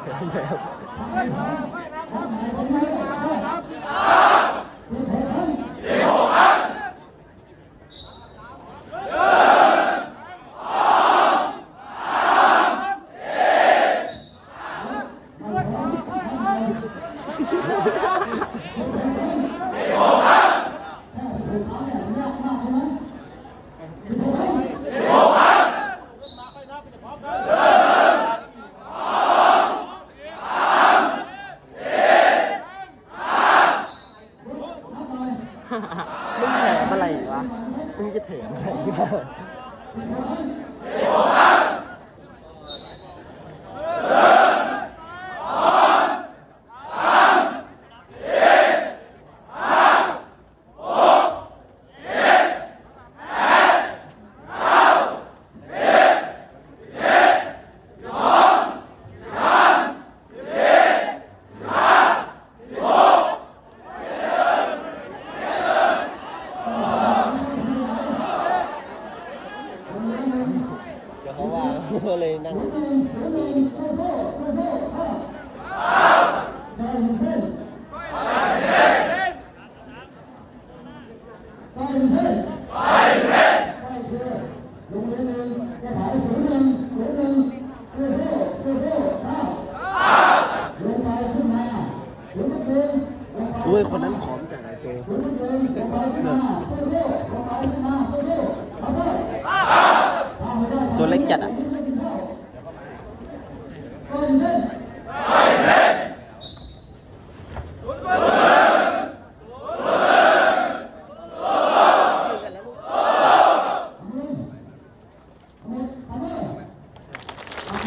没有没 มึงแถมอะไรวะ มึงจะเถมอะไรวะ ก็เลยนั่งอุ้ยคนนั้นผอมจากไหนเจตัวเล็กจัดอะ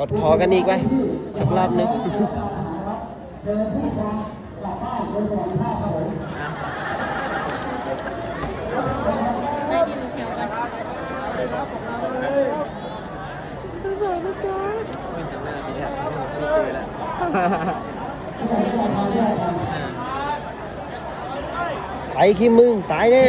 ไม่เหลือแล้วกดพอกันอีกไปสักรอบนึงได้ที่ดูแถวกันไม่จำหน้าพี่แล้วสมุดเรื่องของเราเรื่องไปคิมมึง ตายแน่